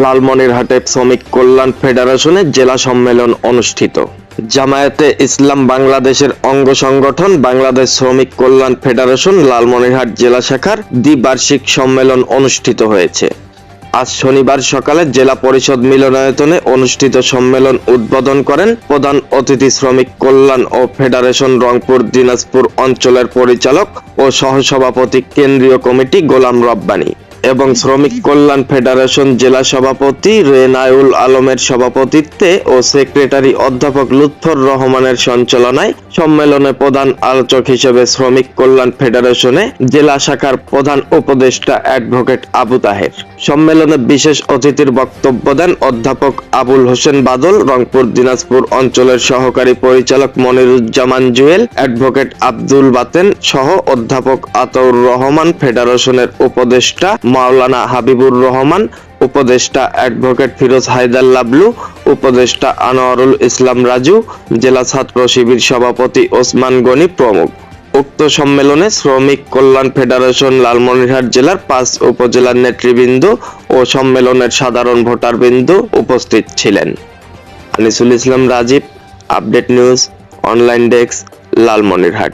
লালমনিরহাটে শ্রমিক কল্যাণ ফেডারেশনের জেলা সম্মেলন অনুষ্ঠিত। জামায়াতে ইসলাম বাংলাদেশের অঙ্গ সংগঠন বাংলাদেশ শ্রমিক কল্যাণ ফেডারেশন লালমনিরহাট জেলা শাখার দ্বিবার্ষিক সম্মেলন অনুষ্ঠিত হয়েছে। আজ শনিবার সকালে জেলা পরিষদ মিলনায়তনে অনুষ্ঠিত সম্মেলন উদ্বোধন করেন প্রধান অতিথি শ্রমিক কল্যাণ ও ফেডারেশন রংপুর দিনাজপুর অঞ্চলের পরিচালক ও সহসভাপতি কেন্দ্রীয় কমিটি গোলাম রব্বানী। এবং শ্রমিক কল্যাণ ফেডারেশন জেলা সভাপতি রেনায়ুল আলমের সভাপতিত্বে ও সেক্রেটারি অধ্যাপক লুৎফর রহমানের সঞ্চালনায় সম্মেলনে প্রধান আলোচক হিসেবে শ্রমিক কল্যাণ ফেডারেশনে জেলা শাখার প্রধান উপদেষ্টা অ্যাডভোকেট আবু তাহের। সম্মেলনে বিশেষ অতিথির বক্তব্য দেন অধ্যাপক আবুল হোসেন বাদল, রংপুর দিনাজপুর অঞ্চলের সহকারী পরিচালক মনিরুজ্জামান জুয়েল, অ্যাডভোকেট আব্দুল বাতেন সহ অধ্যাপক আতাউর রহমান, ফেডারেশনের উপদেষ্টা মাওলানা হাবিবুর রহমান, উপদেষ্টা অ্যাডভোকেট ফিরোজ হায়দার লাবলু, উপদেষ্টা আনোয়ারুল ইসলাম রাজু, জেলা ছাত্র শিবির সভাপতি ওসমান গনি প্রমুখ। উক্ত সম্মেলনে শ্রমিক কল্যাণ ফেডারেশন লালমনিরহাট জেলার পাঁচ উপজেলার নেতৃবৃন্দ ও সম্মেলনের সাধারণ ভোটারবৃন্দ উপস্থিত ছিলেন। Anisul Islam Rajib, update news, online desk, Lalmonirhat.